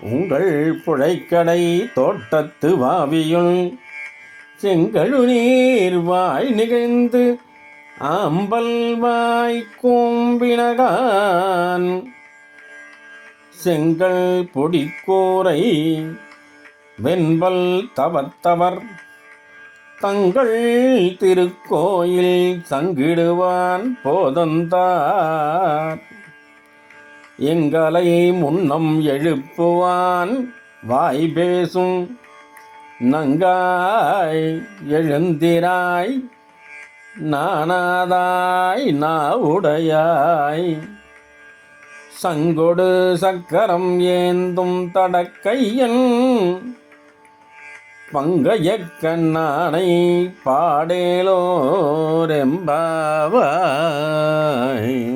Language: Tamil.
உங்கள் புழைக்கடை தோட்டத்து வாவியுள் செங்கழு நீர் வாய் நிகழ்ந்து ஆம்பல் வாய் கூம்பினகான். செங்கல் பொடிக்கூரை வெண்பல் தவத்தவர் தங்கள் திருக்கோயில் சங்கிடுவான் போதந்தார். எங்களை முன்னம் எழுப்புவான். வாய் பேசும் நங்காய் எழுந்திராய். நானாதாய் நாவுடையாய். சங்கொடு சக்கரம் ஏந்தும் தடக்கையன். பங்கைய கண்ணானை பாடேலோரெம்பாவாய்.